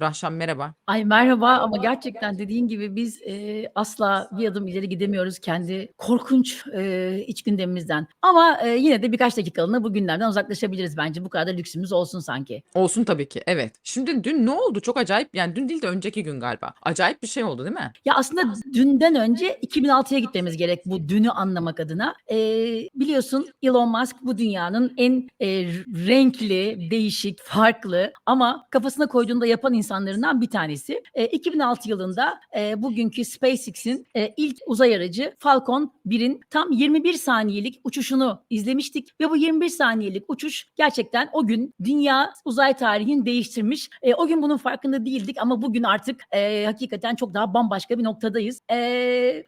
Rahşan merhaba. Ay merhaba ama gerçekten dediğin gibi biz e, asla bir adım ileri gidemiyoruz kendi korkunç e, iç gündemimizden. Ama e, yine de birkaç dakikalığına bu gündemden uzaklaşabiliriz bence. Bu kadar da lüksümüz olsun sanki. Olsun tabii ki. Evet. Şimdi dün ne oldu? Çok acayip. Yani dün değil de önceki gün galiba. Acayip bir şey oldu değil mi? Ya aslında dünden önce 2006'ya gitmemiz gerek bu dünü anlamak adına. E, biliyorsun Elon Musk bu dünyanın en e, renkli, değişik, farklı ama kafasına koyduğunda yapan insanlarından bir tanesi. E, 2006 yılında e, bugünkü SpaceX'in e, ilk uzay aracı Falcon 1'in tam 21 saniyelik uçuşunu izlemiştik ve bu 21 saniyelik uçuş gerçekten o gün dünya uzay tarihini değiştirmiş. E, o gün bunun farkında değildik ama bugün artık e, hakikaten çok daha bambaşka bir noktadayız. E,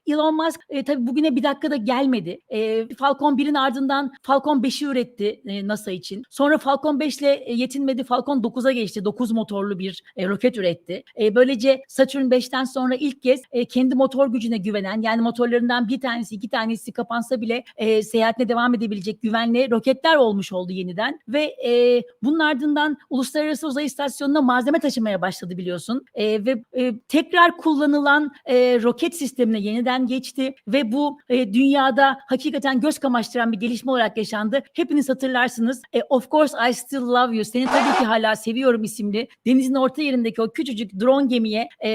Elon Musk e, tabii bugüne bir dakikada gelmedi. E, Falcon 1'in ardından Falcon 5'i üretti e, NASA için. Sonra Falcon 5 ile e, yetinmedi. Falcon 9'a geçti. 9 motorlu bir e, roket üretti. E, böylece Saturn 5'ten sonra ilk kez e, kendi motor gücüne güvenen yani motorlarından bir tanesi iki tanesi kapansa bile e, seyahatine devam edebilecek güvenli roketler olmuş oldu yeniden ve e, bunun ardından Uluslararası Uzay İstasyonu'na malzeme taşımaya başladı biliyorsun E, ve e, tekrar kullanılan e, roket sistemine yeniden geçti ve bu e, dünyada hakikaten göz kamaştıran bir gelişme olarak yaşandı. Hepiniz hatırlarsınız. E, of course I still love you. Seni tabii ki hala seviyorum isimli denizin orta yerindeki o küçücük drone gemiye e,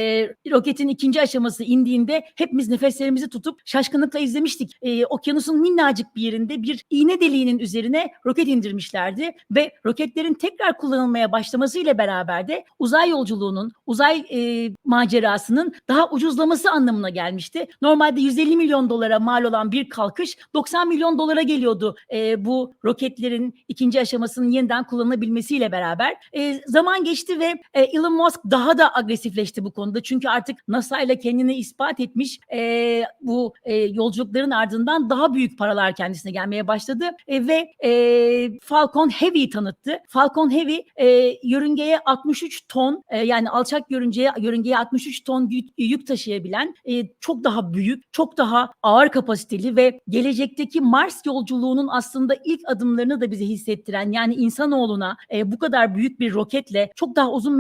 roketin ikinci aşaması indiğinde hepimiz nefeslerimizi tutup şaşkınlıkla izlemiştik. E, okyanusun minnacık bir yerinde bir iğne deliğinin üzerine roket indirmişlerdi ve roketlerin tekrar kullanılmaya başlamasıyla beraber de uzay yolculuğunun, uzay e, macerasının daha ucuzlaması anlamına gelmişti. Normalde 150 milyon dolara mal olan bir kalkış 90 milyon dolara geliyordu e, bu roketlerin ikinci aşamasının yeniden kullanılabilmesiyle beraber. E, zaman geçti ve e, Elon Musk daha da agresifleşti bu konuda. Çünkü artık NASA ile kendini ispat etmiş e, bu e, yolculukların ardından daha büyük paralar kendisine gelmeye başladı e, ve e, Falcon Heavy'yi tanıttı. Falcon Heavy e, yörüngeye 63 ton e, yani alçak yörüngeye yörüngeye 63 ton yük, yük taşıyabilen e, çok daha büyük, çok daha ağır kapasiteli ve gelecekteki Mars yolculuğunun aslında ilk adımlarını da bize hissettiren yani insanoğluna e, bu kadar büyük bir roketle çok daha uzun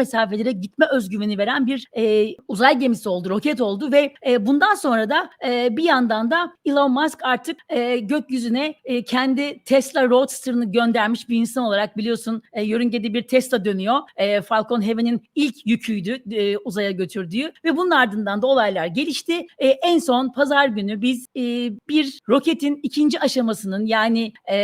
mesafelere gitme özgüveni veren bir e, uzay gemisi oldu, roket oldu ve e, bundan sonra da e, bir yandan da Elon Musk artık e, gökyüzüne e, kendi Tesla Roadster'ını göndermiş bir insan olarak biliyorsun e, yörüngede bir Tesla dönüyor. E, Falcon Heavy'nin ilk yüküydü e, uzaya götürdüğü ve bunun ardından da olaylar gelişti. E, en son pazar günü biz e, bir roketin ikinci aşamasının yani e,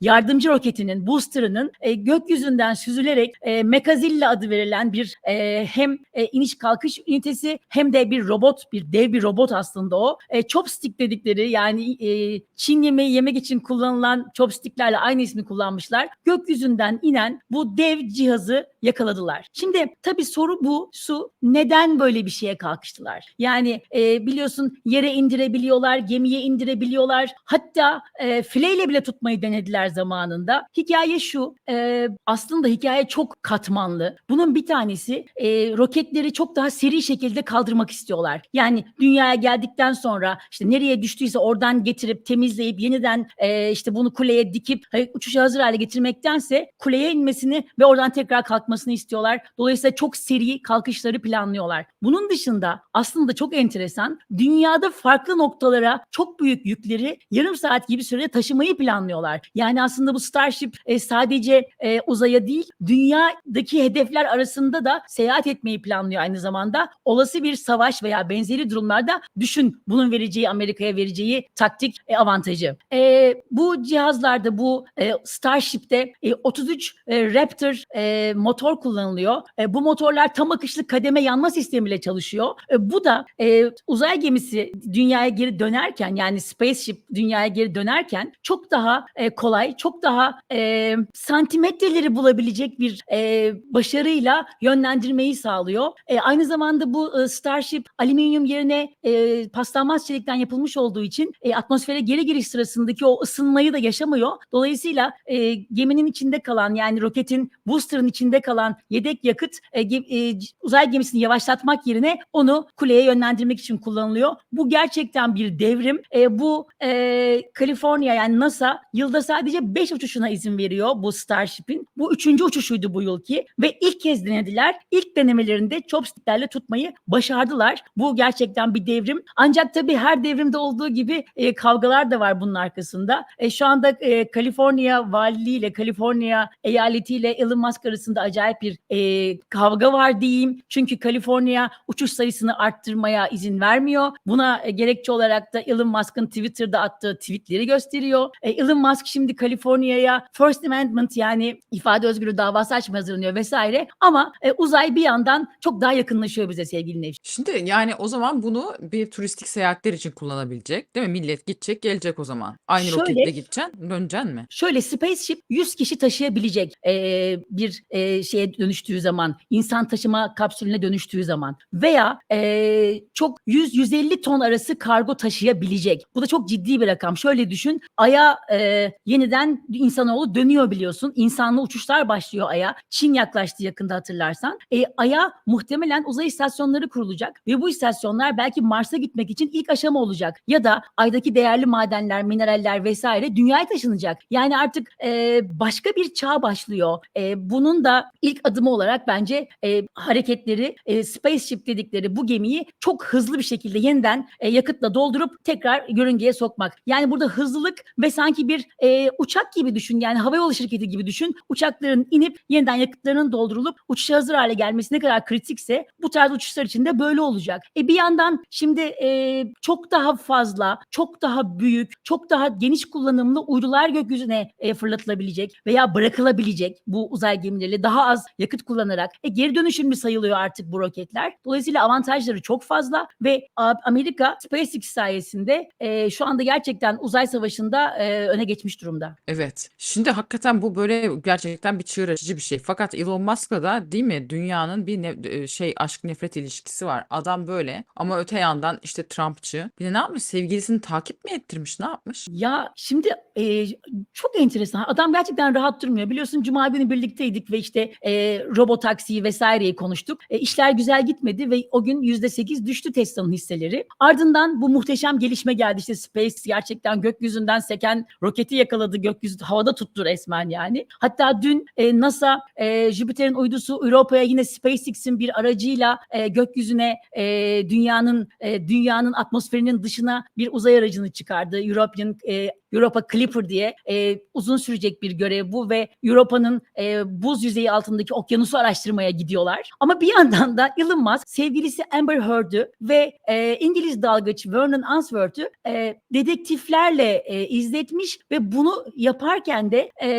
yardımcı roketinin booster'ının e, gökyüzünden süzülerek e, Mekazilla adı verilen bir e, hem e, iniş kalkış ünitesi hem de bir robot bir dev bir robot aslında o. E, chopstick dedikleri yani e, Çin yemeği yemek için kullanılan chopsticklerle aynı ismi kullanmışlar. Gökyüzünden inen bu dev cihazı yakaladılar. Şimdi tabii soru bu su neden böyle bir şeye kalkıştılar? Yani e, biliyorsun yere indirebiliyorlar, gemiye indirebiliyorlar. Hatta e, fileyle bile tutmayı denediler zamanında. Hikaye şu e, aslında hikaye çok katmanlı. Bunun bir tanesi e, roketleri çok daha seri şekilde kaldırmak istiyorlar. Yani dünyaya geldikten sonra işte nereye düştüyse oradan getirip temizleyip yeniden e, işte bunu kuleye dikip uçuşa hazır hale getirmektense kuleye inmesini ve oradan tekrar kalkmasını istiyorlar. Dolayısıyla çok seri kalkışları planlıyorlar. Bunun dışında aslında çok enteresan dünyada farklı noktalara çok büyük yükleri yarım saat gibi sürede taşımayı planlıyorlar. Yani aslında bu Starship e, sadece e, uzaya değil dünyadaki hedefler arasında da seyahat etmeyi planlıyor aynı zamanda. Olası bir savaş veya benzeri durumlarda düşün bunun vereceği Amerika'ya vereceği taktik e, avantajı. E, bu cihazlarda bu e, Starship'te e, 33 e, Raptor e, motor kullanılıyor. E, bu motorlar tam akışlı kademe yanma sistemiyle çalışıyor. E, bu da e, uzay gemisi dünyaya geri dönerken yani spaceship dünyaya geri dönerken çok daha e, kolay, çok daha e, santimetreleri bulabilecek bir e, başarıyla yönlendirmeyi sağlıyor. E, aynı zamanda bu e, Starship alüminyum yerine e, paslanmaz çelikten yapılmış olduğu için e, atmosfere geri giriş sırasındaki o ısınmayı da yaşamıyor. Dolayısıyla e, geminin içinde kalan yani roketin booster'ın içinde kalan yedek yakıt e, e, uzay gemisini yavaşlatmak yerine onu kuleye yönlendirmek için kullanılıyor. Bu gerçekten bir devrim. E, bu e, Kaliforniya yani NASA yılda sadece 5 uçuşuna izin veriyor bu Starship'in. Bu üçüncü uçuşuydu bu yılki ve ilk kez denediler Uzaylılar ilk denemelerinde chopsticklerle tutmayı başardılar. Bu gerçekten bir devrim. Ancak tabii her devrimde olduğu gibi e, kavgalar da var bunun arkasında. E, şu anda e, Kaliforniya valiliği ile Kaliforniya eyaletiyle Elon Musk arasında acayip bir e, kavga var diyeyim. Çünkü Kaliforniya uçuş sayısını arttırmaya izin vermiyor. Buna e, gerekçe olarak da Elon Musk'ın Twitter'da attığı tweetleri gösteriyor. E, Elon Musk şimdi Kaliforniya'ya First Amendment yani ifade özgürlüğü davası açmaya hazırlanıyor vesaire. Ama e, uzay bir yandan çok daha yakınlaşıyor bize sevgili Nevşin. Şimdi yani o zaman bunu bir turistik seyahatler için kullanabilecek değil mi? Millet gidecek gelecek o zaman. Aynı Şöyle- roketle gideceksin döneceksin mi? Şöyle spaceship 100 kişi taşıyabilecek eee, bir eee, şeye dönüştüğü zaman, insan taşıma kapsülüne dönüştüğü zaman veya eee, çok 100-150 ton arası kargo taşıyabilecek. Bu da çok ciddi bir rakam. Şöyle düşün, Ay'a eee, yeniden insanoğlu dönüyor biliyorsun. İnsanlı uçuşlar başlıyor Ay'a. Çin yaklaştı yakında hatırlarsan. E, Ay'a muhtemelen uzay istasyonları kurulacak ve bu istasyonlar belki Mars'a gitmek için ilk aşama olacak. Ya da Ay'daki değerli madenler, mineraller vesaire dünyaya taşınacak. Yani artık e, başka bir çağ başlıyor. E, bunun da ilk adımı olarak bence e, hareketleri, e, spaceship dedikleri bu gemiyi çok hızlı bir şekilde yeniden e, yakıtla doldurup tekrar yörüngeye sokmak. Yani burada hızlılık ve sanki bir e, uçak gibi düşün. Yani havayolu şirketi gibi düşün. Uçakların inip yeniden yakıtlarının doldurulup uçuşa hale gelmesi ne kadar kritikse bu tarz uçuşlar için de böyle olacak. E bir yandan şimdi e, çok daha fazla, çok daha büyük, çok daha geniş kullanımlı uydular gökyüzüne e, fırlatılabilecek veya bırakılabilecek bu uzay gemileriyle daha az yakıt kullanarak e, geri dönüşümlü sayılıyor artık bu roketler. Dolayısıyla avantajları çok fazla ve Amerika SpaceX sayesinde e, şu anda gerçekten uzay savaşında e, öne geçmiş durumda. Evet. Şimdi hakikaten bu böyle gerçekten bir çığır açıcı bir şey. Fakat Elon Musk'la da değil mi dünyanın bir ne- e, şey aşk nefret ilişkisi var. Adam böyle ama öte yandan işte Trumpçı. Bir de ne yapmış? Sevgilisini takip mi ettirmiş? Ne yapmış? Ya şimdi e, çok enteresan. Adam gerçekten rahat durmuyor. Biliyorsun Cuma günü birlikteydik ve işte e, robotaksiyi vesaireyi konuştuk. E, işler güzel gitmedi ve o gün yüzde sekiz düştü Tesla'nın hisseleri. Ardından bu muhteşem gelişme geldi. İşte Space gerçekten gökyüzünden seken roketi yakaladı. Gökyüzü havada tuttu resmen yani. Hatta dün e, NASA e, Jüpiter'in uydusu Europa'ya yine SpaceX'in bir aracıyla e, gökyüzüne e, dünyanın e, dünyanın atmosferinin dışına bir uzay aracını çıkardı. European e, Europa Clipper diye e, uzun sürecek bir görev bu ve Europa'nın e, buz yüzeyi altındaki okyanusu araştırmaya gidiyorlar. Ama bir yandan da Elon Musk sevgilisi Amber Heard'ü ve e, İngiliz dalgıç Vernon Answorth'ü e, dedektiflerle e, izletmiş ve bunu yaparken de e,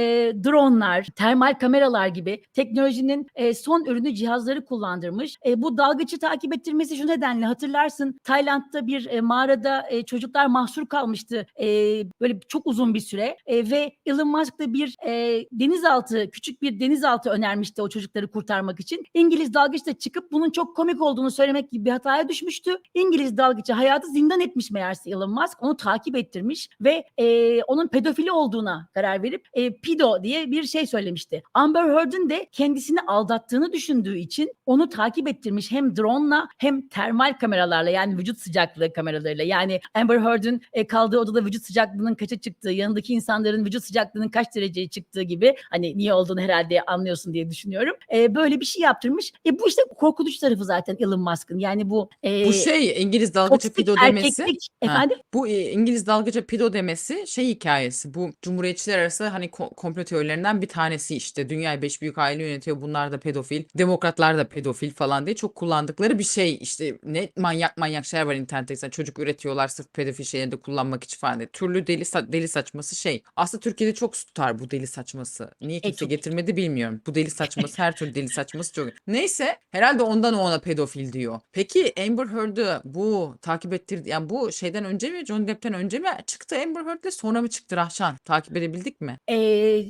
dronlar, termal kameralar gibi teknolojinin e, son ürünü cihazları kullandırmış. E, bu dalgıcı takip ettirmesi şu nedenle hatırlarsın Tayland'da bir e, mağarada e, çocuklar mahsur kalmıştı. E, böyle çok uzun bir süre E, ve Elon Musk da bir e, denizaltı, küçük bir denizaltı önermişti o çocukları kurtarmak için. İngiliz dalgıç da çıkıp bunun çok komik olduğunu söylemek gibi bir hataya düşmüştü. İngiliz dalgıcı hayatı zindan etmiş meğerse Elon Musk. Onu takip ettirmiş ve e, onun pedofili olduğuna karar verip e, pido diye bir şey söylemişti. Amber Heard'ın de kendisini aldattığını düşündüğü için onu takip ettirmiş hem drone'la hem termal kameralarla yani vücut sıcaklığı kameralarıyla. Yani Amber Heard'ın e, kaldığı odada vücut sıcaklığının kaça çıktığı, yanındaki insanların vücut sıcaklığının kaç dereceye çıktığı gibi hani niye olduğunu herhalde anlıyorsun diye düşünüyorum. E, böyle bir şey yaptırmış. E, bu işte korkutucu tarafı zaten Elon Musk'ın. Yani bu e, Bu şey İngiliz dalgıcı pido demesi. erkeklik Ha, efendim Bu e, İngiliz dalgıcı pido demesi şey hikayesi. Bu cumhuriyetçiler arası hani ko- komplo teorilerinden bir tanesi işte. Dünyayı beş büyük aile yönetiyor. Bunlar da pedofil. Demokratlar da pedofil falan diye çok kullandıkları bir şey. İşte ne manyak manyak şeyler var internette. Mesela çocuk üretiyorlar sırf pedofil şeyleri de kullanmak için falan diye. Türlü deli, sa- deli saçması şey. Aslında Türkiye'de çok tutar bu deli saçması. Niye kimse çok- getirmedi bilmiyorum. Bu deli saçması her türlü deli saçması çok. Neyse herhalde ondan o ona pedofil diyor. Peki Amber Heard'ı bu takip ettirdi. Yani bu şeyden önce mi Johnny Depp'ten önce mi çıktı Amber Heard'le sonra mı çıktı Rahşan? Takip edebildik mi? e,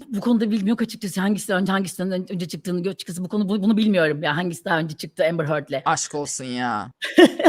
bu konuda bilmiyorum açıkçası hangisi önce hangisinden ön- önce çıktığını açıkçası bu konu bu- bunu bilmiyorum ya hangisi daha önce çıktı Amber Heard'le. Aşk olsun ya.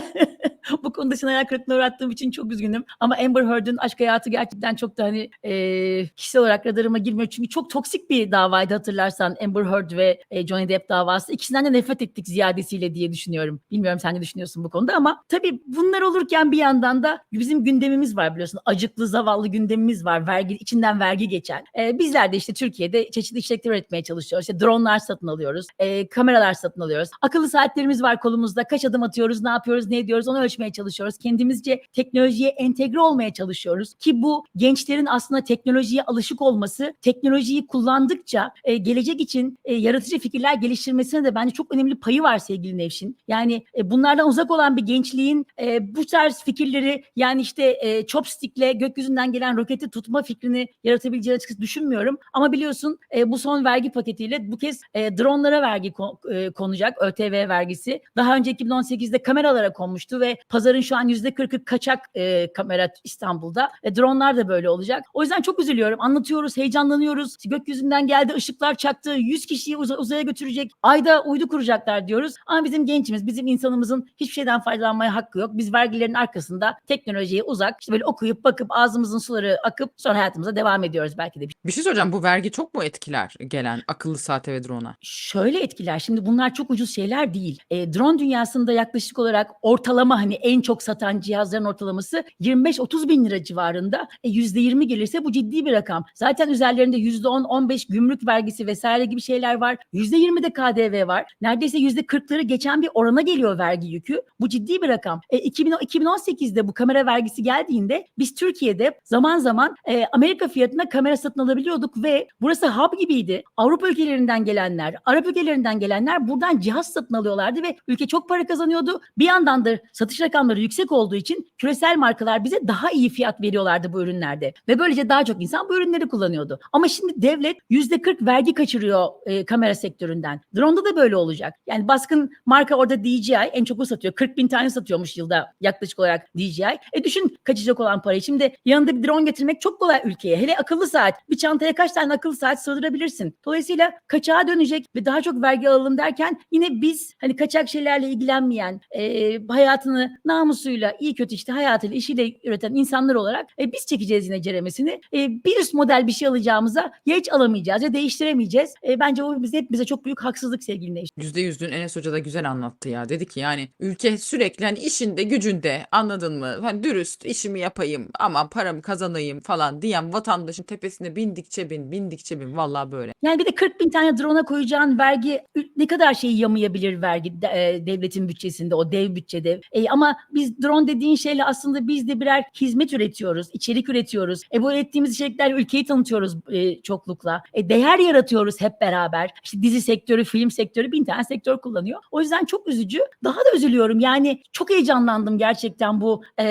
Bu konuda sana hayal kırıklığına uğrattığım için çok üzgünüm. Ama Amber Heard'ın aşk hayatı gerçekten çok da hani e, kişisel olarak radarıma girmiyor. Çünkü çok toksik bir davaydı hatırlarsan Amber Heard ve e, Johnny Depp davası. İkisinden de nefret ettik ziyadesiyle diye düşünüyorum. Bilmiyorum sen ne düşünüyorsun bu konuda ama tabii bunlar olurken bir yandan da bizim gündemimiz var biliyorsun. Acıklı, zavallı gündemimiz var. Vergi, içinden vergi geçen. E, bizler de işte Türkiye'de çeşitli içerikler üretmeye çalışıyoruz. İşte dronlar satın alıyoruz. e, kameralar satın alıyoruz. Akıllı saatlerimiz var kolumuzda. Kaç adım atıyoruz, ne yapıyoruz, ne ediyoruz onu ölçmeye çalışıyoruz. Kendimizce teknolojiye entegre olmaya çalışıyoruz. Ki bu gençlerin aslında teknolojiye alışık olması, teknolojiyi kullandıkça e, gelecek için e, yaratıcı fikirler geliştirmesine de bence çok önemli payı var sevgili Nevşin. Yani e, bunlardan uzak olan bir gençliğin e, bu tarz fikirleri yani işte e, chopstick'le gökyüzünden gelen roketi tutma fikrini yaratabileceğini açıkçası düşünmüyorum. Ama biliyorsun e, bu son vergi paketiyle bu kez e, dronlara vergi ko- e, konacak ÖTV vergisi. Daha önce 2018'de kameralara konmuştu ve pazarın şu an %40'ı kaçak e, kamera İstanbul'da. E, dronlar da böyle olacak. O yüzden çok üzülüyorum. Anlatıyoruz, heyecanlanıyoruz. Gökyüzünden geldi, ışıklar çaktı. 100 kişiyi uza- uzaya götürecek. Ayda uydu kuracaklar diyoruz. Ama bizim gençimiz, bizim insanımızın hiçbir şeyden faydalanmaya hakkı yok. Biz vergilerin arkasında teknolojiye uzak, işte böyle okuyup bakıp ağzımızın suları akıp sonra hayatımıza devam ediyoruz belki de. Bir şey soracağım bu vergi çok mu etkiler gelen akıllı saate ve drone'a? Şöyle etkiler. Şimdi bunlar çok ucuz şeyler değil. E, drone dünyasında yaklaşık olarak ortalama hani en çok satan cihazların ortalaması 25-30 bin lira civarında. E, %20 gelirse bu ciddi bir rakam. Zaten üzerlerinde %10-15 gümrük vergisi vesaire gibi şeyler var. %20 de KDV var. Neredeyse %40'ları geçen bir orana geliyor vergi yükü. Bu ciddi bir rakam. E, 2000, 2018'de bu kamera vergisi geldiğinde biz Türkiye'de zaman zaman e, Amerika fiyatına kamera satın alabiliyorduk ve burası hub gibiydi. Avrupa ülkelerinden gelenler, Arap ülkelerinden gelenler buradan cihaz satın alıyorlardı ve ülke çok para kazanıyordu. Bir yandan da satış rakamları yüksek olduğu için küresel markalar bize daha iyi fiyat veriyorlardı bu ürünlerde. Ve böylece daha çok insan bu ürünleri kullanıyordu. Ama şimdi devlet %40 vergi kaçırıyor e, kamera sektöründen. Drone'da da böyle olacak. Yani baskın marka orada DJI en çok o satıyor. 40 bin tane satıyormuş yılda yaklaşık olarak DJI. E düşün kaçacak olan parayı. Şimdi yanında bir drone getirmek çok kolay ülkeye. Hele akıllı saat. Bir çantaya kaç tane akıllı saat sığdırabilirsin. Dolayısıyla kaçağa dönecek ve daha çok vergi alalım derken yine biz hani kaçak şeylerle ilgilenmeyen, e, hayatını namusuyla, iyi kötü işte hayatıyla, işiyle üreten insanlar olarak e, biz çekeceğiz yine ceremesini. E, bir üst model bir şey alacağımıza ya hiç alamayacağız ya değiştiremeyeceğiz. E, bence o bize, bize çok büyük haksızlık sevgili. Yüzde yüz dün Enes Hoca da güzel anlattı ya. Dedi ki yani ülke sürekli hani işinde gücünde anladın mı? Hani dürüst işimi yapayım ama paramı kazanayım falan diyen vatandaşın tepesine bindikçe bin bindikçe bin vallahi böyle. Yani bir de 40 bin tane drone'a koyacağın vergi ne kadar şeyi yamayabilir vergi e, devletin bütçesinde o dev bütçede. E, ama biz drone dediğin şeyle aslında biz de birer hizmet üretiyoruz, içerik üretiyoruz. E, bu ürettiğimiz içeriklerle ülkeyi tanıtıyoruz e, çoklukla. E, değer yaratıyoruz hep beraber. İşte dizi sektörü, film sektörü bin tane sektör kullanıyor. O yüzden çok üzücü. Daha da üzülüyorum. Yani çok heyecanlandım gerçekten bu e,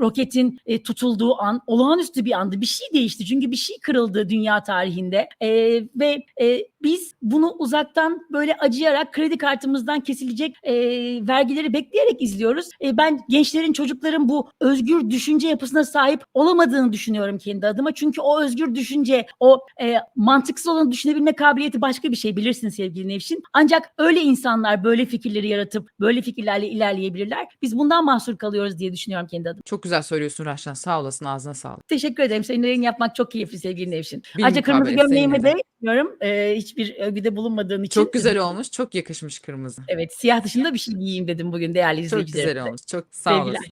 roketin e, tutulduğu an. Olağanüstü bir andı. Bir şey değişti. Çünkü bir şey kırıldı dünya tarihinde. E, ve e, biz bunu uzaktan böyle acıyarak kredi kartımızdan kesilecek e, vergileri bekleyerek izliyoruz. E, ben gençlerin, çocukların bu özgür düşünce yapısına sahip olamadığını düşünüyorum kendi adıma. Çünkü o özgür düşünce, o e, mantıksız olanı düşünebilme kabiliyeti başka bir şey bilirsin sevgili Nevşin. Ancak öyle insanlar böyle fikirleri yaratıp böyle fikirlerle ilerleyebilirler. Biz bundan mahsur kalıyoruz diye düşünüyorum kendi adıma. Çok güzel söylüyorsun Raşlan. Sağ olasın ağzına sağlık. Teşekkür ederim. Seninle yayın yapmak çok keyifli sevgili Nevşin. Bir Ayrıca kırmızı gömleğimi de bilmiyorum. E, hiçbir övgüde bulunmadığın için. Çok güzel olmuş. Çok yakışmış kırmızı. Evet siyah dışında bir şey giyeyim dedim bugün değerli Çok izleyicilerim. güzel olmuş. Çok sağ olasın.